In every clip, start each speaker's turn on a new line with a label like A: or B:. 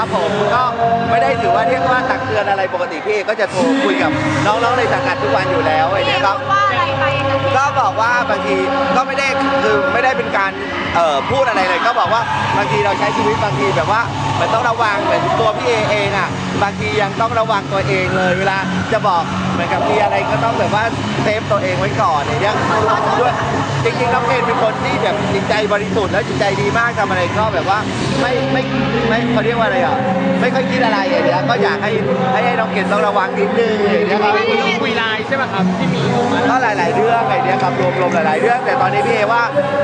A: ครับผมก็ไม่ได้ถือว่าเรียกว่าตักเตือนอะไรปกติพี่เอก็จะโทรคุยกับน้องๆในสังกัดทุกวันอยู่แล้วไอ้เนี้ยครับ
B: ว่าอะไรไปกับพี่
A: ก็บอกว่าบางทีก็ไม่ได้คือไม่ได้เป็นการเอ่อพูดอะไรเลยก็บอกว่าบางทีเราใช้ชีวิตบางทีแบบว่ามันต้องระวังเหมือนตัวพี่เอเองอะบางทียังต้องระวังตัวเองเลย เวลาจะบอกเห มือนกับมีอะไรก็ต้องแบบว่าเซฟตัวเองไว้ก่อนอย่างเงี้ยด้วยจริงๆน้องเคนเป็นคนที่แบบจิตใจบริสุทธิ์และจิตใจดีมากทำอะไรก็แบบว่าไม่ไม่ไม่เขาเรียกว่าอะไรอะไม่ค่อยคิดอะไรอย่างเงี้ยก็อยากให้ให้ให้น้องเคนต้องระวังนิดนึงอย่างเงี้ยครับ
C: คุยไลน์ใช่ไหมครับที่มีออกมา
A: ก็หลาย ๆ เรื่องไอเนี้ยครับรวมๆหลาย ๆ เรื่อง แต่ตอนนี้พี่เอว่า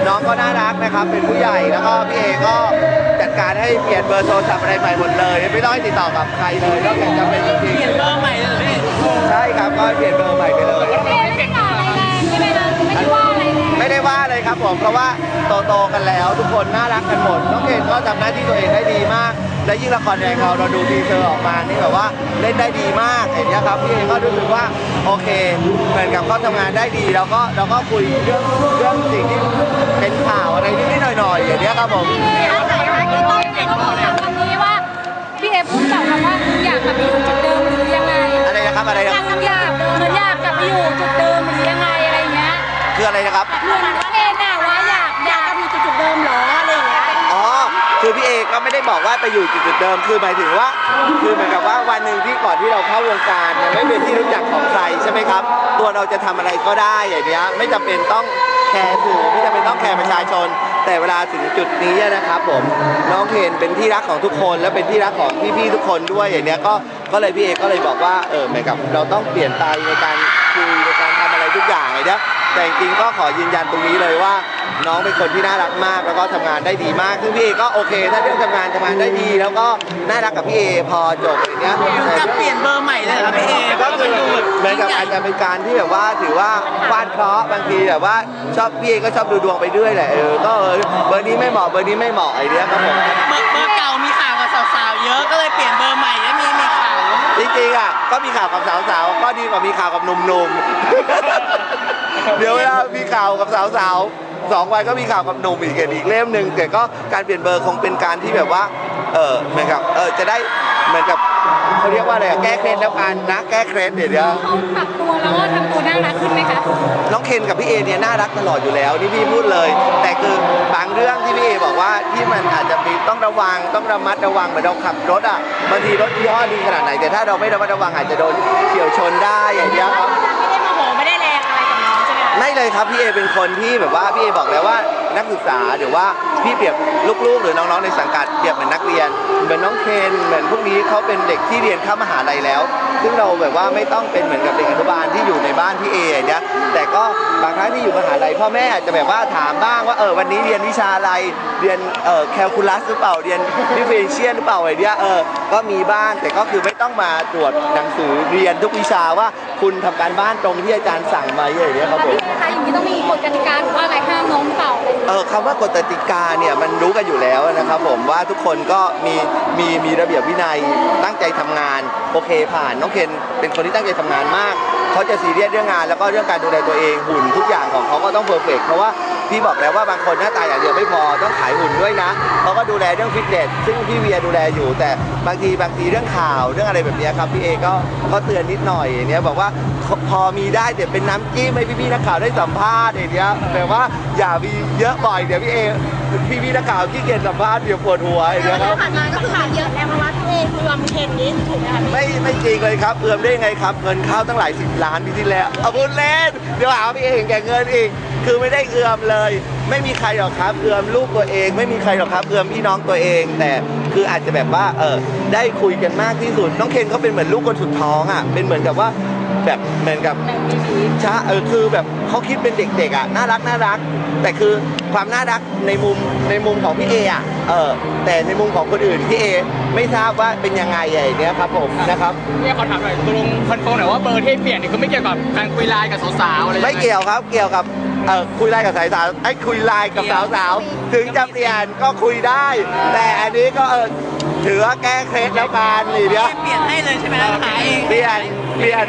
A: น้องก็น่ารักนะครับ เป็นผู้ใหญ่แล้วก็พี่เอก็จัดการให้เปลี่ยนเบอร์โทรศัพท์อะไรใหม่หมดเลย ไม่ต้องให้ติดต่อกับใครเลยนอกจากจะเป็นจริง
C: เปลี่ยนเบอร์ใหม่เลย
B: ว่า
A: เลยครับผมเพราะว่าโตๆกันแล้ว ทุกคนน่ารักกันหมดน้องเกดก็ทำหน้าที่ตัวเองได้ดีมาก และยิ่งละครแดงเราเราดูทีเซอร์ออกมานี่แบบว่าเล่นได้ดีมากอย่างเงี้ยครับพี่เอก็รู้สึกว่าโอเคเหมือนกับเขาทำงานได้ดีแล้วก็เราก็คุยเรื่องเรื่องสิ่งที่เป็นข่าวอะไรนิดๆหน่อยๆอย่างเงี้ยครับผม
B: เอาไหนคะที่ต้องที่ต้องบอกคำนี้ว่าพี่เอพูดแบบคำว่าอยากกลับไปอยู่จุดเดิมหรือยังไง
A: อะไรนะครับอะไร
B: อ
A: นะ
B: ยากกลับอยากเหมือนอยากกลับไปอยู่จุดเดิมหรือยังไงอะไรเงี้ย
A: คืออะไรนะครับ
B: เหมือนว่าเอน่ะว่าอย
A: คือพี่เอก็ไม่ได้บอกว่าไปอยู่จุดเดิม คือหมายถึงว่า คือเหมือนกับว่าวันหนึ่งที่ก่อนที่เราเข้าวงการเนี่ยไม่เป็นที่รู้จักของใครใช่ไหมครับ ตัวเราจะทำอะไรก็ได้อย่างเงี้ยไม่จำเป็นต้องแคร์สื่อไม่จำเป็นต้องแคร์ประชาชน แต่เวลาถึงจุดนี้นะครับผมน้องเคนเป็นที่รักของทุกคน และเป็นที่รักของพี่ๆทุกคนด้วยอย่างเนี้ยก็ก็เลยพี่เอก็เลยบอกว่าเออเหมือนกับเราต้องเปลี่ยนไปในการคุยในการทำอะไรทุกอย่างอย่างเนี้ย แต่จริงๆก็ขอยืนยันตรงนี้เลยว่า น้องเป็นคนที่น่ารักมากแล้วก็ทำงานได้ดีมากซึ่งพี่เอก็โอเค ถ้าเรื่องทำงานทำงานได้ดี แล้วก็น่ารักกับพี่เอพอจบอย่างเงี้ย
C: กับเปลี่ยนเบอร์ใหม่เลยเหรอพี่เอ
A: ก็คือเหมือนกับอาจจะเป็นการที่แบบว่าถือว่าฟาดเคราะห์บางทีแบบว่าชอบพี่เอก็ชอบดูดวงไปเรื่อยแหละเออก็เออเบอร์นี้ไม่เหมาะเบอร์นี้ไม่เหมาะไอเดียครับผม
C: เบอร์เบอร์เก่ามีข่าวกับสาวๆเยอะก็เลยเปลี่ยนเบอร์ใหม่แล้วมีมีข่าว
A: จริงๆอะก็มีข่าวกับสาวๆก็ดีกว่ามีข่าวกับหนุ่มๆ เดี๋ยวเวลามีข่าวกับสาวๆสองวันก็มีข่าวกับหนุ่มอีกอีกเล่มหนึ่งแต่ก็การเปลี่ยนเบอร์คงเป็นการที่แบบว่า เออเหมือนกับเออจะได้เหมือนกับเขาเรียกว่าอะไรอะแก้เคล็ดแล้วกันนะแก้เคล็ดเดี๋ยวเดี๋ยว
B: เขาปรับตัวแล้วก็ทำตัวน่ารักขึ้นไหมคะ
A: น้องเคนกับพี่เอเนี่ยน่ารักตลอดอยู่แล้วนี่พี่พูดเลย แต่คือบางเรื่องที่พี่เอบอกว่าที่มันอาจจะมีต้องระวังต้องระมัดระวังเหมือนเราขับรถอะบางทีรถยี่ห้อดีขนาดไหนแต่ถ้าเราไม่ระมัดระวังอาจจะโดนเฉียวชนได้อย่างเงี้ยครับ
B: ไม่ได้โมโหไม่ได้แรงอะไรกับน้องใช่ไหมคะ
A: ไม่เลยครับพี่เอเป็นคนที่แบบว่าพี่เอบอกแล้วว่านักศึกษาหรือว่า พี่เปรียบลูกๆ หรือน้องๆในสังกัดเปรียบเหมือนนักเรียน เหมือนน้องเคนเหมือนพวกนี้เขาเป็นเด็กที่เรียนเข้ามหาลัยแล้ว ซึ่งเราแบบว่าไม่ต้องเป็นเหมือนกับเด็กอนุบาลที่อยู่ใน บ้านพี่เออย่างเงี้ยแต่ก็บางครั้งที่อยู่มหาลัยพ่อแม่อาจจะแบบว่าถามบ้างว่าเออวันนี้เรียนวิชาอะไรเรียนเอ่อแคลคูลัสหรือเปล่าเรียนดิเฟนเชียนหรือเปล่าอะไรเงี้ยเออก็มีบ้างแต่ก็คือไม่ต้องมาตรวจหนังสือเรียนทุกวิชาว่าคุณทำการบ้านตรงที่อาจารย์สั่งไหมอย่างเงี้ยครับผม
B: นะคะอย่างนี้ต้องมีกฎกติกาหรือว่าอะไรห้ามน้องหรือเปล่าอะไรอย่างเงี้ย
A: เออคำว่ากฎกติกาเนี่ยมันรู้กันอยู่แล้วนะครับผมว่าทุกคนก็มีมีมีระเบียบวินัยตั้งใจทำงานโอเคผ่านน้องเคนเป็นคนที่ตั้งใจทำงานมาก เขาจะซีเรียสเรื่องงานแล้วก็เรื่องการดูแลตัวเองหุ่นทุกอย่างของเขาก็ต้องเพอร์เฟกเพราะว่า พี่บอกแล้วว่าบางคนหน้าตาอย่างเดียวไม่พอต้องขายหุ่นด้วยนะเขาก็ดูแลเรื่องฟิตเนสซึ่งพี่เวียดูแลอยู่ แต่บางทีบางทีเรื่องข่าวเรื่องอะไรแบบเนี้ยครับพี่เอก็ก็เตือนนิดหน่อยอย่างเนี้ยบอกว่าพอมีได้แต่เป็นน้ำจิ้มให้พี่ๆนักข่าวได้สัมภาษณ์อย่างเนี้ยแต่ว่าอย่ามีเยอะบ่อยเดี๋ยวพี่เอพี่พี่ๆนักข่าวขี้เกียจสัมภาษณ์เดี๋ยวปวดหัวอย่างเงี้ยครับ
B: ผ่านมาก็คือขาเยอะแล้วเพราะว่าพี่เอคือรวมเทนนี้ถูกไหมคะ
A: ไม่ไม่จริงเลยครับเอือมได้ยังไงครับ เงินเข้าตั้งหลายสิบล้านปีที่แล้วเอาพูดเล่นเดี๋ยวหาว่าพี่เอเห็นแก่เงินอีก คือไม่ได้เอือมเลย ไม่มีใครหรอกครับ เอือมลูกตัวเอง ไม่มีใครหรอกครับ เอือมพี่น้องตัวเอง แต่คืออาจจะแบบว่าเออได้คุยกันมากที่สุด น้องเคนเขาเป็นเหมือนลูกคนสุดท้องอะ เป็นเหมือนกับว่าแบบเหมือนกับช้าเออคือแบบเขาคิดเป็นเด็กๆอะน่ารักน่ารัก แต่คือความน่ารักในมุมในมุมของพี่เออะเออแต่ในมุมของคนอื่นพี่เอไม่ทราบว่าเป็นยังไงอย่างเนี้ยครับผมนะครับ
C: พี่ขอถามหน่อยตกลงคอนเฟิร์มหน่อยว่าเบอร์ที่เปลี่ยนนี่คือไม่เกี่ยวกับการคุยไลน์กับสาวๆอะไร
A: ไม่เกี่ยวครับเกี่ยวกับ เออคุยไลน์กับสายสาวไอ้ยคุยไลน์กับสาวสาวๆถึงจะเปลี่ยนก็คุยได้ แต่อันนี้ก็เออถือว่าแก้เคล็ดแล้วกันนี่เดียว
C: เปลี่ยนให้เลยใช่ไหมล่ะหาเอง
A: จเปลี่ยน เปลี่ยน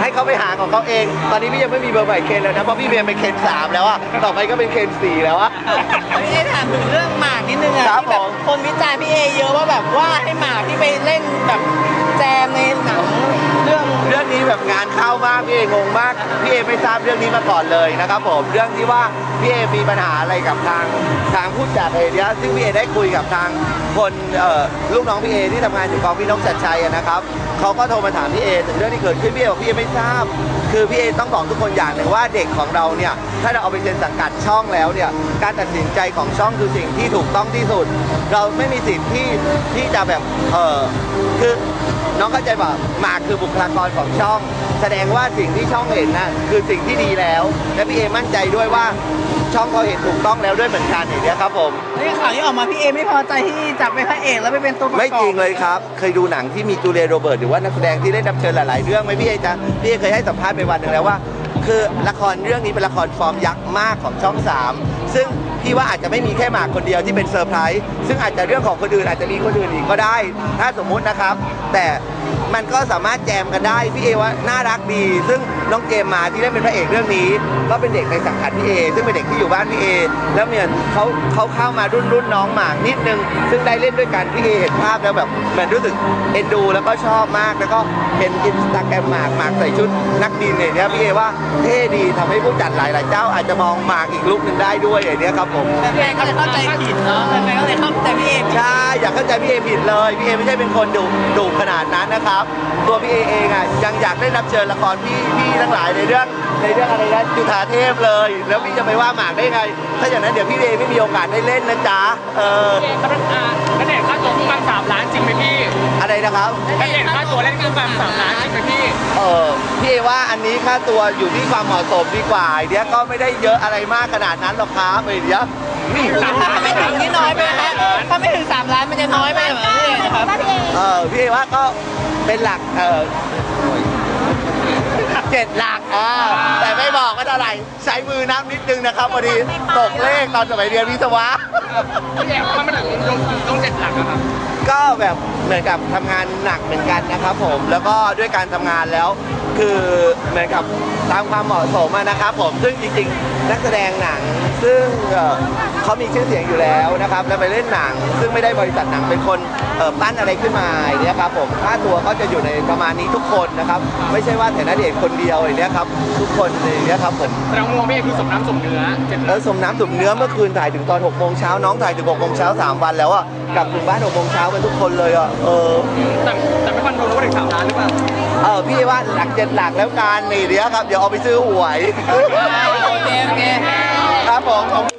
A: ให้เขาไปหาของเขาเอง ตอนนี้พี่ยังไม่มีเบอร์ใหม่เคนแล้วนะ เพราะพี่เบียนเป็นเคนสามแล้วอะต่อไปก็เป็นเคนสี่แล้วอะ
D: พี่เอถามถึงเรื่องหมากนิดนึงอะ
A: ครับ
D: ที่แบบ
A: ผม
D: คนวิจารณ์พี่เอเยอะว่าแบบว่าให้หมากที่ไปเล่นแบบแจมในหนัง เรื่อง
A: เรื่องนี้แบบงานเข้ามากพี่เองงมากพี่เอไม่ทราบเรื่องนี้มาก่อนเลยนะครับผมเรื่องที่ว่าพี่เอมีปัญหาอะไรกับทางทางผู้จัดเอเนี้ยซึ่งพี่เอได้คุยกับทางคนเอ่อลูกน้องพี่เอที่ทำงานอยู่กองพี่นกชัดชัยนะครับเขาก็โทรมาถามพี่เอถึงเรื่องที่เกิดขึ้นพี่เอบอกพี่เอไม่ทราบ คือพี่เอต้องบอกทุกคนอย่างหนึ่งว่าเด็กของเราเนี่ยถ้าเราเอาไปเซ็นสังกัดช่องแล้วเนี่ยการตัดสินใจของช่องคือสิ่งที่ถูกต้องที่สุด เราไม่มีสิทธิ์ที่ที่จะแบบเออคือ น้องเข้าใจป่ะหมากคือบุคลากรของช่อง แสดงว่าสิ่งที่ช่องเห็นนะคือสิ่งที่ดีแล้ว และพี่เอมั่นใจด้วยว่าช่องเขาเห็นถูกต้องแล้วด้วยเหมือนกันอย่างเนี้ยครับผม
D: นี่ข่าวที่ออกมาพี่เอไม่พอใจที่จับเป็นพระเอกแล้วไปเป็นตัวประกอบ
A: ไม่จริงเลยครับ เคยดูหนังที่มีจูเลียโรเบิร์ตหรือว่านักแสดงที่ได้รับเชิญหลาย ๆ เรื่องไหมพี่เอจ๊ะพี่เอเคยให้สัมภาษณ์ไปวันหนึ่งแล้วว่า คือละครเรื่องนี้เป็นละครฟอร์มยักษ์มากของช่องสามซึ่ง พี่ว่าอาจจะไม่มีแค่หมากคนเดียวที่เป็นเซอร์ไพรส์ซึ่งอาจจะเรื่องของคนอื่นอาจจะมีคนอื่นอีกก็ได้ ถ้าสมมุตินะครับ แต่มันก็สามารถแจมกันได้พี่เอว่าน่ารักดี ซึ่ง น้องเจมมาที่ได้เป็นพระเอกเรื่องนี้ ก็เป็นเด็กในสังกัดพี่เอซึ่งเป็นเด็กที่อยู่บ้านพี่เอแล้วเนี่ยเขาเขาเข้ามารุ่นรุ่นน้องหมากนิดนึง ซึ่งได้เล่นด้วยกันพี่เอเห็นภาพแล้วแบบเหมือนรู้สึกเอ็นดู แล้วก็ชอบมากแล้วก็เห็นอินสตาแกรมหมากหมากใส่ชุดนักบินเนี่ยเนี่ยพี่เอว่าเท่ดีทำให้ผู้จัดหลาย ๆ เจ้าอาจจะมองหมากอีกลุกหนึ่งได้ด้วยอย่างเนี้ยครับผม
D: แฟนๆก็เลยเข้าใจผิดเนาะแฟนๆก็เลยเข้าใจพี่เอ
A: ใช่อย่าเข้าใจพี่เอผิดเลยพี่เอไม่ใช่เป็นคนดุดุขนาดนั้นนะครับ ตัวพี่เอเองอะยังอยากได้รับเชิญละครพี่พี่ทั้งหลายในเรื่องในเรื่องอะไรนะจุฑาเทพเลย แล้วพี่จะไปว่าหมากได้ไง ถ้าอย่างนั้นเดี๋ยวพี่เอไม่มีโอกาสได้เล่นนะจ๊ะเออ
C: กระอ่ากระเด็นค่าตัวประมาณสามล้านจริงไหมพี่
A: อะไรนะครับ
C: กระเด็นค่าตัวเล่นประมาณสามล้านจริงไหมพี่
A: เออพี่เอว่าอันนี้ค่าตัวอยู่ที่ความเหมาะสมดีกว่าไอเดียก็ไม่ได้เยอะอะไรมากขนาดนั้นหรอกครับไอเดียนี่
D: ถ้าไม่ถึงนี่น้อยไปไหมฮะถ้าไม่ถึง3ล้านมันจะน้อยไปเหรอพี่เอครับ
B: พี่เอ
A: เออพี่เอว่าก็เป็นหลักเออ เจ็ดหลักอ่าแต่ไม่บอกว่าเท่าไหร่ใช้มือนับนิดนึงนะครับพอดีตกเลขตอนสมัยเรียนวิศวะ
C: พี่แอบมันไม่ถึงลงลงเจ็ดหลักอะครับ
A: ก็แบบเหมือนกับทำงานหนักเหมือนกันนะครับผมแล้วก็ด้วยการทำงานแล้ว คือเหมือนกับตามความเหมาะสมอะนะครับผมซึ่งจริงๆ นักแสดงหนัง ซึ่งเอ่อเขามีชื่อเสียงอยู่แล้วนะครับแล้วไปเล่นหนัง ซึ่งไม่ได้บริษัทหนังเป็นคนเอ่อปั้นอะไรขึ้นมาอย่างเนี้ยครับผมค่าตัวก็จะอยู่ในประมาณนี้ทุกคนนะครับ ไม่ใช่ว่าแต่ณเดชน์คนเดียวอย่างเนี้ยครับทุกคนอย่างเนี้ยครับผม
C: แสดงว่ามองพี่เอคือสมน้ำสมเนื้อเจ็ดห
A: แล้
C: ลั
A: ว
C: ก
A: สมน้ำสมเนื้อเมื่อคืนถ่ายถึงตอน6โมงเช้าน้องถ่ายถึง6โมงเช้าสามวันแล้วอะกลับถึงบ้าน6โมงเช้ากันทุกคนเลยอะเออ
C: แต่แต่ไม่ฟันธงว่าถึงสามล้านหรือเปล่า
A: เออพี่ว่าหลักเจ็ดหลักแล้วการนี่เดี๋ยวครับ เดี๋ยวเอาไปซื้อหวย
D: ครับผม